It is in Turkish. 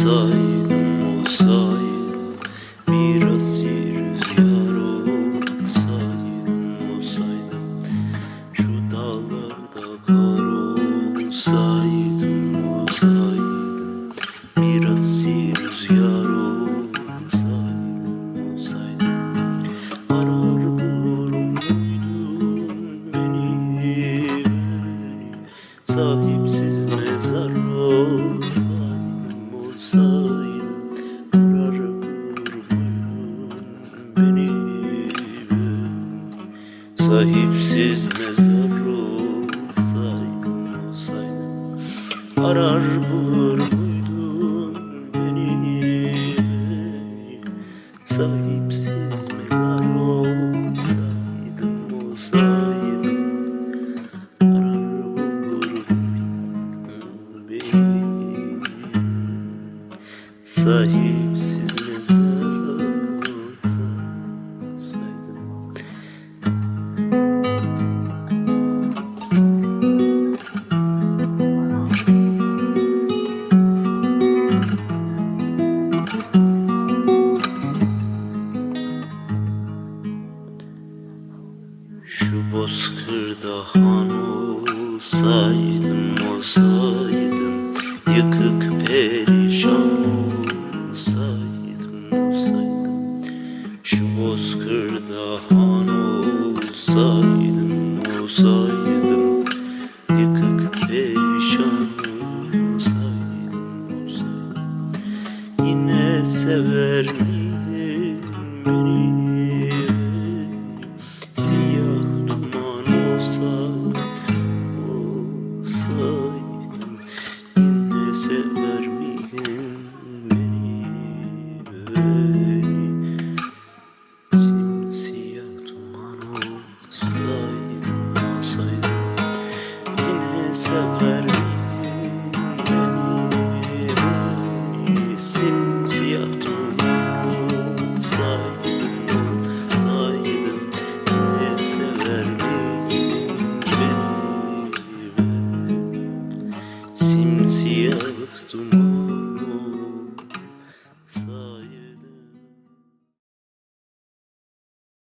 olsaydım olsaydım Biraz rüzgar olsaydım olsaydım. Şu dağlarda kar olsaydım olsaydım Biraz rüzgar olsaydım olsaydım. Arar bulurum muydun beni, beni? Sahipsiz Sahipsiz mezar olsaydım olsaydım. Arar bulur muydun beni, Sahipsiz mezar olsaydım olsaydım. Arar bulur muydun beni? Sahipsiz Şu bozkırda han olsaydım olsaydım Yıkık perişan olsaydım olsaydım. Şu bozkırda han olsaydım olsaydım Yıkık perişan olsaydım olsaydım. Yine sever miydin children.